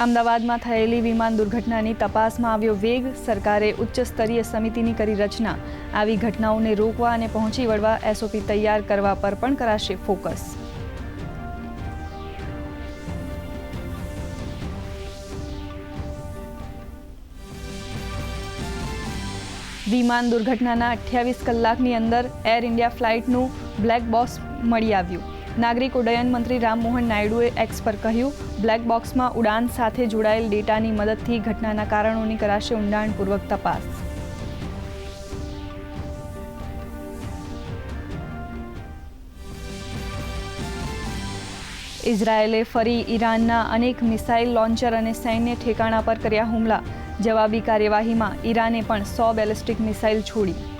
અમદાવાદમાં થયેલી વિમાન દુર્ઘટનાની તપાસમાં આવ્યો વેગ, સરકારે ઉચ્ચ સ્તરીય સમિતિની કરી રચના. આવી ઘટનાઓને રોકવા અને પહોંચી વળવા એસઓપી તૈયાર કરવા પર પણ કરાશે ફોકસ. વિમાન દુર્ઘટનાના અઠ્યાવીસ કલાકની અંદર એર ઇન્ડિયા ફ્લાઇટનું બ્લેક બોક્સ મળી આવ્યું. નાગરિક ઉડ્ડયન મંત્રી રામમોહન નાયડુએ એક્સ પર કહ્યું, બ્લેક બોક્સમાં ઉડાન સાથે જોડાયેલ ડેટાની મદદથી ઘટનાના કારણોની કરાશે ઊંડાણપૂર્વક તપાસ. ઇઝરાયેલે ફરી ઈરાનના અનેક મિસાઇલ લોન્ચર અને સૈન્ય ઠેકાણા પર કર્યા હુમલા. જવાબી કાર્યવાહીમાં ઈરાને પણ સો બેલિસ્ટિક મિસાઇલ છોડી.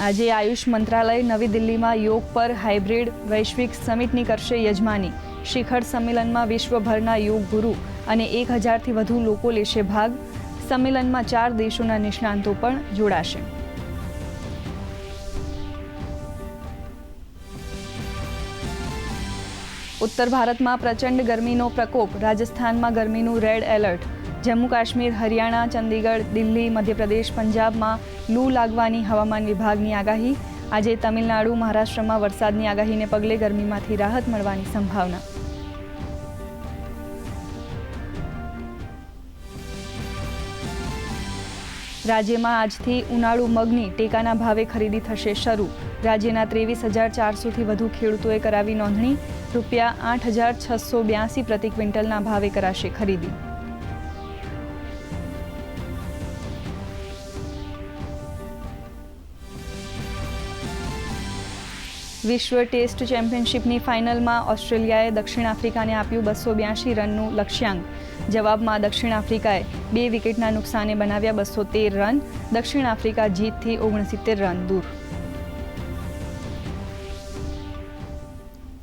આજે આયુષ મંત્રાલય નવી દિલ્હીમાં યોગ પર હાઇબ્રિડ વૈશ્વિક સમિટની કરશે યજમાની. શિખર સંમેલનમાં વિશ્વભરના યોગ ગુરુ અને એક હજારથી વધુ લોકો લેશે ભાગ. સંમેલનમાં ચાર દેશોના નિષ્ણાંતો પણ જોડાશે. ઉત્તર ભારતમાં પ્રચંડ ગરમીનો પ્રકોપ. રાજસ્થાનમાં ગરમીનું રેડ એલર્ટ. જમ્મુ કાશ્મીર હરિયાણા, ચંદીગઢ, દિલ્હી, મધ્યપ્રદેશ, પંજાબમાં લૂ લાગવાની હવામાન વિભાગની આગાહી. આજે તમિલનાડુ, મહારાષ્ટ્રમાં વરસાદની આગાહીને પગલે ગરમીમાંથી રાહત મળવાની સંભાવના. રાજ્યમાં આજથી ઉનાળુ મગની ટેકાના ભાવે ખરીદી થશે શરૂ. રાજ્યના ત્રેવીસ હજાર ચારસોથી વધુ ખેડૂતોએ કરાવી નોંધણી. રૂપિયા આઠ હજાર છસો બ્યાસી પ્રતિ ક્વિન્ટલના ભાવે કરાશે ખરીદી. વિશ્વ ટેસ્ટ ચેમ્પિયનશિપની ફાઇનલમાં ઓસ્ટ્રેલિયાએ દક્ષિણ આફ્રિકાને આપ્યું બસો બ્યાસી રનનું લક્ષ્યાંક. જવાબમાં દક્ષિણ આફ્રિકાએ બે વિકેટના નુકસાને બનાવ્યા બસો તેર રન. દક્ષિણ આફ્રિકા જીતથી ઓગણસિત્તેર રન દૂર.